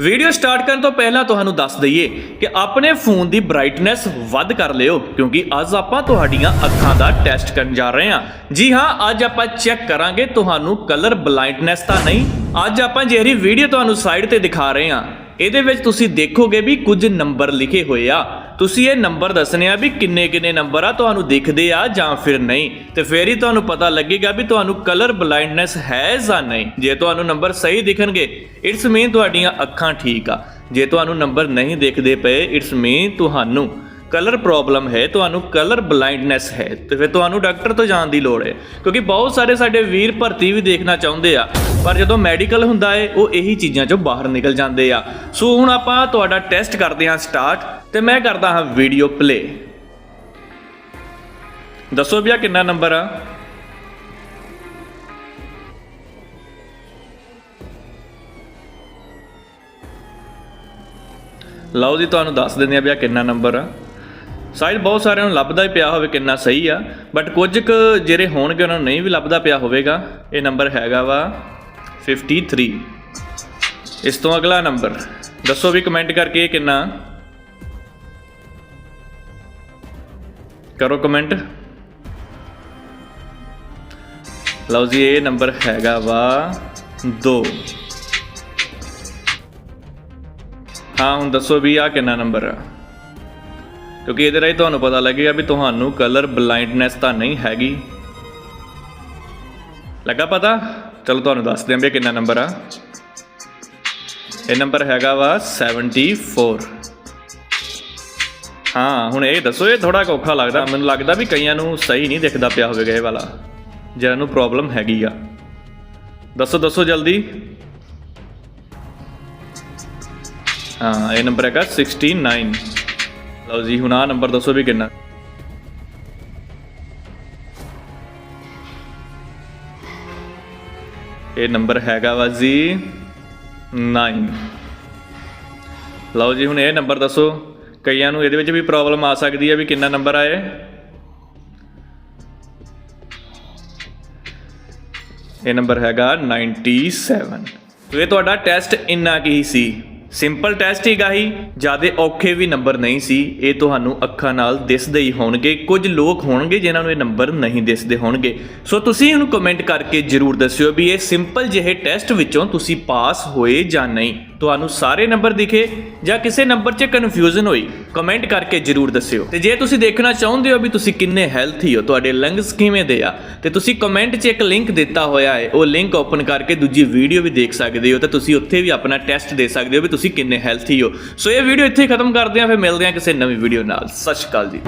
Video start ਕਰਨ ਤੋਂ ਪਹਿਲਾਂ ਤੁਹਾਨੂੰ ਦੱਸ ਦਈਏ ਕਿ ਆਪਣੇ ਫੋਨ ਦੀ ਬ੍ਰਾਈਟਨੈਸ ਵੱਧ ਕਰ ਲਿਓ, ਕਿਉਂਕਿ ਅੱਜ ਆਪਾਂ ਤੁਹਾਡੀਆਂ ਅੱਖਾਂ ਦਾ ਟੈਸਟ ਕਰਨ ਜਾ ਰਹੇ ਹਾਂ। ਜੀ ਹਾਂ, ਅੱਜ ਆਪਾਂ ਚੈੱਕ ਕਰਾਂਗੇ ਤੁਹਾਨੂੰ ਕਲਰ ਬਲਾਈਂਡਨੈਸ ਤਾਂ ਨਹੀਂ, ਅੱਜ ਆਪਾਂ ਜਿਹੜੀ ਵੀਡੀਓ ਤੁਹਾਨੂੰ ਸਾਈਡ ਤੇ ਦਿਖਾ ਰਹੇ ਹਾਂ, ਇਹਦੇ ਵਿੱਚ ਤੁਸੀਂ ਦੇਖੋਗੇ ਵੀ ਕੁਝ ਨੰਬਰ ਲਿਖੇ ਹੋਏ ਆ। ਤੁਸੀਂ ਇਹ ਨੰਬਰ ਦੱਸਣੇ ਆ ਵੀ ਕਿੰਨੇ ਕਿੰਨੇ ਨੰਬਰ ਆ ਤੁਹਾਨੂੰ ਦਿਖਦੇ ਆ ਜਾਂ ਫਿਰ ਨਹੀਂ। ਤੇ ਫੇਰ ਹੀ ਤੁਹਾਨੂੰ ਪਤਾ ਲੱਗੇਗਾ ਵੀ ਤੁਹਾਨੂੰ ਕਲਰ ਬਲਾਈਂਡਨੈਸ ਹੈ ਜਾਂ ਨਹੀਂ। ਜੇ ਤੁਹਾਨੂੰ ਨੰਬਰ ਸਹੀ ਦਿਖਣਗੇ ਇਟਸ ਮੀਨ ਤੁਹਾਡੀਆਂ ਅੱਖਾਂ ਠੀਕ ਆ। ਜੇ ਤੁਹਾਨੂੰ ਨੰਬਰ ਨਹੀਂ ਦਿਖਦੇ ਪਏ ਇਟਸ ਮੀਨ ਤੁਹਾਨੂੰ ਕਲਰ ਪ੍ਰੋਬਲਮ ਹੈ, ਤੁਹਾਨੂੰ ਕਲਰ ਬਲਾਈਂਡਨੈਸ ਹੈ। ਤੇ ਫਿਰ ਤੁਹਾਨੂੰ ਡਾਕਟਰ ਤੋਂ ਜਾਣ ਦੀ ਲੋੜ ਹੈ। ਕਿਉਂਕਿ ਬਹੁਤ ਸਾਰੇ ਸਾਡੇ ਵੀਰ ਭਰਤੀ ਵੀ ਦੇਖਣਾ ਚਾਹੁੰਦੇ ਆ। ਪਰ ਜਦੋਂ ਮੈਡੀਕਲ ਹੁੰਦਾ ਹੈ ਉਹ ਇਹੀ ਚੀਜ਼ਾਂ ਚੋਂ ਬਾਹਰ ਨਿਕਲ ਜਾਂਦੇ ਆ। ਸੋ ਹੁਣ ਆਪਾਂ ਤੁਹਾਡਾ ਟੈਸਟ ਕਰਦੇ ਹਾਂ ਸਟਾਰਟ, ਤੇ ਮੈਂ ਕਰਦਾ ਹਾਂ ਵੀਡੀਓ ਪਲੇ। ਦੱਸੋ ਵੀ ਆ ਕਿੰਨਾ ਨੰਬਰ ਆ? ਲਓ ਜੀ, ਤੁਹਾਨੂੰ ਦੱਸ ਦਿੰਦੇ ਆ ਵੀ ਆ ਕਿੰਨਾ ਨੰਬਰ ਆ। ਸ਼ਾਇਦ ਬਹੁਤ ਸਾਰਿਆਂ ਨੂੰ ਲੱਭਦਾ ਹੀ ਪਿਆ ਹੋਵੇ ਕਿੰਨਾ ਸਹੀ ਆ ਬਟ ਕੁਝ ਕੁ ਜਿਹੜੇ ਹੋਣਗੇ, ਉਹਨਾਂ ਨੂੰ ਨਹੀਂ ਵੀ ਲੱਭਦਾ ਪਿਆ ਹੋਵੇਗਾ, ਇਹ ਨੰਬਰ ਹੈਗਾ ਵਾ 53 ਇਸ ਤੋਂ ਅਗਲਾ ਨੰਬਰ ਦੱਸੋ ਵੀ ਕਮੈਂਟ ਕਰਕੇ ਇਹ ਕਿੰਨਾ? ਕਰੋ ਕਮੈਂਟ ਲਓ ਜੀ, ਇਹ ਨੰਬਰ ਹੈਗਾ ਵਾ 2 ਹਾਂ, ਹੁਣ ਦੱਸੋ ਵੀ ਆ ਕਿੰਨਾ ਨੰਬਰ ਆ? ਕਿਉਂਕਿ ਇਹਦੇ ਰਾਹੀਂ ਤੁਹਾਨੂੰ ਪਤਾ ਲੱਗੇਗਾ ਵੀ ਤੁਹਾਨੂੰ ਕਲਰ ਬਲਾਈਂਡਨੈਸ ਤਾਂ ਨਹੀਂ ਹੈਗੀ। ਲੱਗਾ ਪਤਾ? ਚਲੋ ਤੁਹਾਨੂੰ ਦੱਸ ਦਿਆਂ ਵੀ ਇਹ ਕਿੰਨਾ ਨੰਬਰ ਆ। ਇਹ ਨੰਬਰ ਹੈਗਾ ਵਾ 74 ਹਾਂ, ਹੁਣ ਇਹ ਦੱਸੋ, ਇਹ ਥੋੜਾ ਔਖਾ ਲੱਗਦਾ। ਮੈਨੂੰ ਲੱਗਦਾ ਵੀ ਕਈਆਂ ਨੂੰ ਸਹੀ ਨਹੀਂ ਦਿਖਦਾ ਪਿਆ ਹੋਵੇਗਾ ਇਹ ਵਾਲਾ, ਜਿਹਨਾਂ ਨੂੰ ਪ੍ਰੋਬਲਮ ਹੈਗੀ ਆ। ਦੱਸੋ ਦੱਸੋ ਜਲਦੀ। ਹਾਂ, ਇਹ ਨੰਬਰ ਹੈਗਾ 69 ਲਓ ਜੀ, ਹੁਣ ਆ ਨੰਬਰ ਦੱਸੋ ਵੀ ਕਿੰਨਾ। ਇਹ ਨੰਬਰ ਹੈਗਾ ਵਾ ਜੀ 9 ਲਓ ਜੀ, ਹੁਣ ਇਹ ਨੰਬਰ ਦੱਸੋ, ਕਈਆਂ ਨੂੰ ਇਹਦੇ ਵਿੱਚ ਵੀ ਪ੍ਰੋਬਲਮ ਆ ਸਕਦੀ ਹੈ ਵੀ ਕਿੰਨਾ ਨੰਬਰ ਆਏ? ਇਹ ਨੰਬਰ ਹੈਗਾ 97 ਤੋ ਇਹ ਤੁਹਾਡਾ ਟੈਸਟ ਇੰਨਾ ਕੀ ਸੀ? ਸਿੰਪਲ ਟੈਸਟ ਹੀਗਾ ਹੀ ਜਿਆਦੇ ਔਖੇ ਵੀ ਨੰਬਰ ਨਹੀਂ ਸੀ। ਇਹ ਤੁਹਾਨੂੰ ਅੱਖਾਂ ਨਾਲ ਦਿਸਦੇ ਹੀ ਹੋਣਗੇ। ਕੁਝ ਲੋਕ ਹੋਣਗੇ ਜਿਨ੍ਹਾਂ ਨੂੰ ਇਹ ਨੰਬਰ ਨਹੀਂ ਦਿਸਦੇ ਹੋਣਗੇ। ਸੋ ਤੁਸੀਂ ਇਹਨੂੰ ਕਮੈਂਟ ਕਰਕੇ ਜਰੂਰ ਦੱਸਿਓ ਵੀ ਇਹ ਸਿੰਪਲ ਜਿਹੇ ਟੈਸਟ ਵਿੱਚੋਂ ਤੁਸੀਂ ਪਾਸ ਹੋਏ ਜਾਂ ਨਹੀਂ। ਤੁਹਾਨੂੰ ਸਾਰੇ ਨੰਬਰ ਦਿਖੇ ਜਾਂ ਕਿਸੇ ਨੰਬਰ 'ਚ ਕਨਫਿਊਜ਼ਨ ਹੋਈ ਕਮੈਂਟ ਕਰਕੇ ਜਰੂਰ ਦੱਸਿਓ। ਤੇ ਜੇ ਤੁਸੀਂ ਦੇਖਣਾ ਚਾਹੁੰਦੇ ਹੋ ਵੀ ਤੁਸੀਂ ਕਿੰਨੇ ਹੈਲਥੀ ਹੋ, ਤੁਹਾਡੇ ਲੰਗਸ ਕਿਵੇਂ ਦੇ ਆ, ਤੇ ਤੁਸੀਂ ਕਮੈਂਟ 'ਚ ਇੱਕ ਲਿੰਕ ਦਿੱਤਾ ਹੋਇਆ ਹੈ, ਉਹ ਲਿੰਕ ਓਪਨ ਕਰਕੇ ਦੂਜੀ ਵੀਡੀਓ ਵੀ ਦੇਖ ਸਕਦੇ ਹੋ, ਤੇ ਤੁਸੀਂ ਉੱਥੇ ਵੀ ਆਪਣਾ ਟੈਸਟ ਦੇ ਸਕਦੇ ਹੋ ਵੀ ਤੁਸੀਂ ਕਿੰਨੇ ਹੈਲਥੀ ਹੋ। ਸੋ ਇਹ ਵੀਡੀਓ ਇੱਥੇ ਖਤਮ ਕਰਦੇ ਹਾਂ, ਫਿਰ ਮਿਲਦੇ ਹਾਂ ਕਿਸੇ ਨਵੀਂ ਵੀਡੀਓ ਨਾਲ। ਸਤਿ ਸ਼੍ਰੀ ਅਕਾਲ ਜੀ।